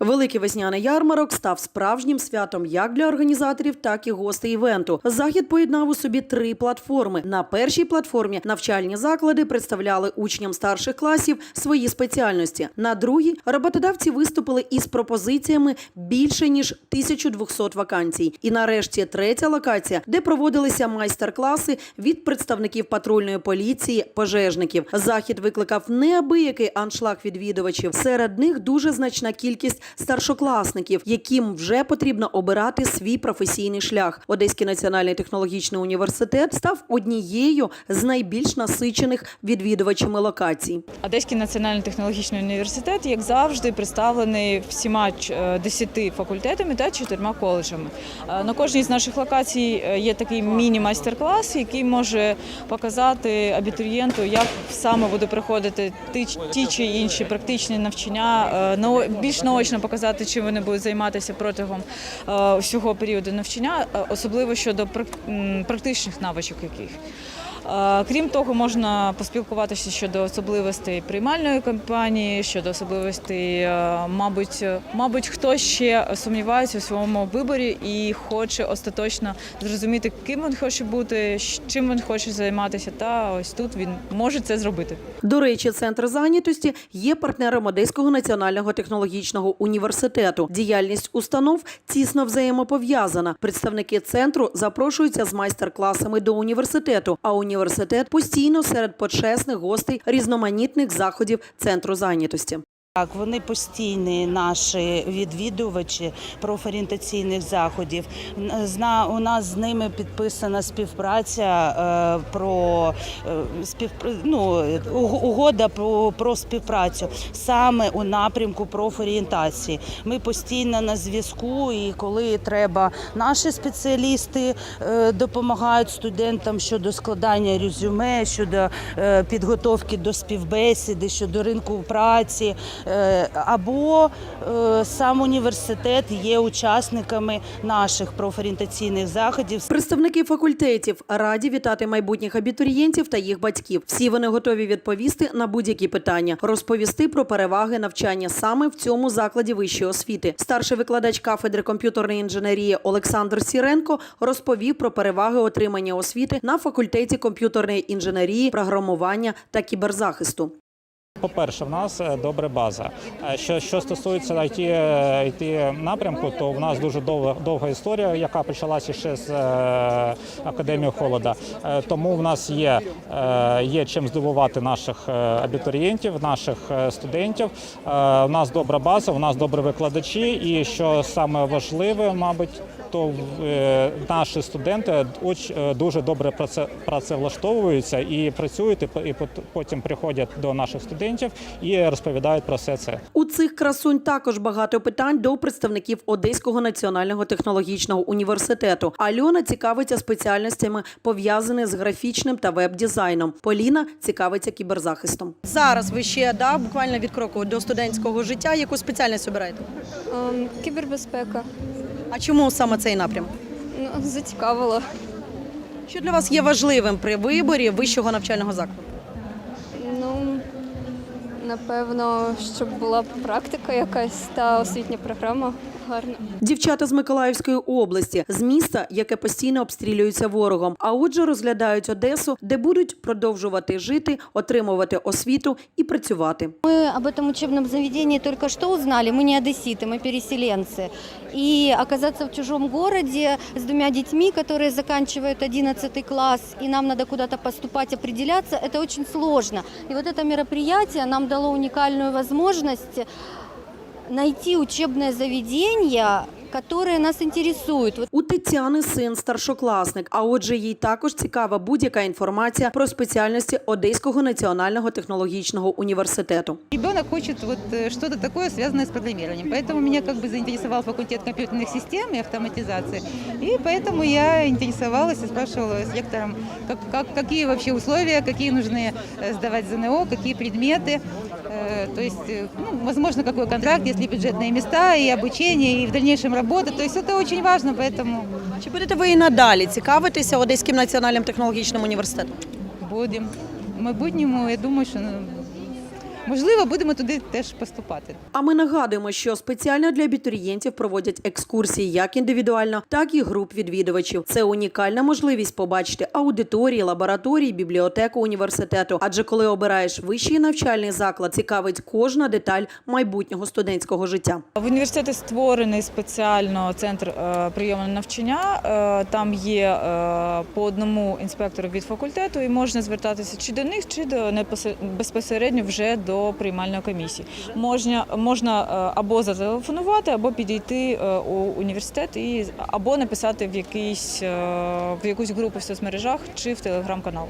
Великий весняний ярмарок став справжнім святом як для організаторів, так і гостей івенту. Захід поєднав у собі три платформи. На першій платформі навчальні заклади представляли учням старших класів свої спеціальності. На другій роботодавці виступили із пропозиціями більше ніж 1200 вакансій. І нарешті третя локація, де проводилися майстер-класи від представників патрульної поліції, пожежників. Захід викликав неабиякий аншлаг відвідувачів. Серед них дуже значна кількість старшокласників, яким вже потрібно обирати свій професійний шлях. Одеський національний технологічний університет став однією з найбільш насичених відвідувачами локацій. Одеський національний технологічний університет, як завжди, представлений всіма е, 10 факультетами та чотирма коледжами. Е, На кожній з наших локацій е, є такий міні-майстер-клас, який може показати абітурієнту, як саме буде проходити ті, чи інші практичні навчання, більш наочно показати, чим вони будуть займатися протягом усього всього періоду навчання, е, особливо щодо практичних навичок яких. Крім того, можна поспілкуватися щодо особливостей приймальної кампанії, щодо особливостей, е, мабуть, е, мабуть, хто ще сумнівається у своєму виборі і хоче остаточно зрозуміти, ким він хоче бути, чим він хоче займатися. Та ось тут він може це зробити. До речі, центр зайнятості є партнером Одеського національного технологічного університету. Діяльність установ тісно взаємопов'язана. Представники центру запрошуються з майстер-класами до університету. А університет постійно серед почесних гостей різноманітних заходів центру зайнятості. Так, вони постійні наші відвідувачі профорієнтаційних заходів. У нас з ними підписана співпраця е, про е, спів, ну, угода про, про співпрацю саме у напрямку профорієнтації. Ми постійно на зв'язку, і коли треба, наші спеціалісти е, допомагають студентам щодо складання резюме, щодо підготовки до співбесіди, щодо ринку праці. Е, Або е, сам університет є учасниками наших профорієнтаційних заходів. Представники факультетів раді вітати майбутніх абітурієнтів та їх батьків. Всі вони готові відповісти на будь-які питання, розповісти про переваги навчання саме в цьому закладі вищої освіти. Старший викладач кафедри комп'ютерної інженерії Олександр Сіренко розповів про переваги отримання освіти на факультеті комп'ютерної інженерії, програмування та кіберзахисту. По-перше, в нас е, добра база. Е, Що, що стосується IT, е, IT напрямку, то в нас дуже довга, довга історія, яка почалася ще з е, Академії холода. Е, Тому в нас є, е, є чим здивувати наших е, абітурієнтів, наших е, студентів. Е, У нас добра база, у нас добрі викладачі, і що саме важливе, мабуть. То е, наші студенти оч- е, дуже добре праце- працевлаштовуються і працюють, і по- і пот- потім приходять до наших студентів і розповідають про все це. У цих красунь також багато питань до представників Одеського національного технологічного університету. Альона цікавиться спеціальностями, пов'язаними з графічним та веб-дизайном. Поліна цікавиться кіберзахистом. Зараз ви ще да, буквально від кроку до студентського життя. Яку спеціальність обираєте? Ем, Кібербезпека. А чому саме цей напрям? Ну, зацікавило. Що для вас є важливим при виборі вищого навчального закладу? Ну, напевно, щоб була практика якась та освітня програма гарна. Дівчата з Миколаївської області, з міста, яке постійно обстрілюється ворогом. А отже, розглядають Одесу, де будуть продовжувати жити, отримувати освіту і працювати. Мы об этом учебном заведении только что узнали. Мы не одесситы, мы переселенцы. И оказаться в чужом городе с двумя детьми, которые заканчивают 11 класс, и нам надо куда-то поступать, определяться, это очень сложно. И вот это мероприятие нам дало уникальную возможность найти учебное заведение, которое нас интересует. Вот У Тетяни син старшокласник, а отже, їй також цікава будь-яка інформація про спеціальності Одеського національного технологічного університету. Ребенок хочет вот э, что-то такое, связанное с программированием. Поэтому меня как бы заинтересовал факультет компьютерных систем и автоматизации. И поэтому я интересовалась и спрашивала с лектором, как, как- какие вообще условия, какие нужны э, сдавать ЗНО, какие предметы. Э, То есть, э, ну, возможно, какой контракт, если бюджетные места, и обучение, и в дальнейшем работа. То есть это очень важно, поэтому Чи будете ви і надалі цікавитися Одеським національним технологічним університетом? будем. Мы будем, я думаю, что ну, можливо, будемо туди теж поступати. А ми нагадуємо, що спеціально для абітурієнтів проводять екскурсії як індивідуально, так і груп відвідувачів. Це унікальна можливість побачити аудиторії, лабораторії, бібліотеку університету. Адже коли обираєш вищий навчальний заклад, цікавить кожна деталь майбутнього студентського життя. В університеті створений спеціально центр е, прийому навчання. Е, Там є е, по одному інспектору від факультету, і можна звертатися чи до них, чи до безпосередньо вже до приймальної комісії. Можна можна е, або зателефонувати, або підійти е, у університет і або написати в якийсь е, в якусь групу в соцмережах чи в телеграм-канал.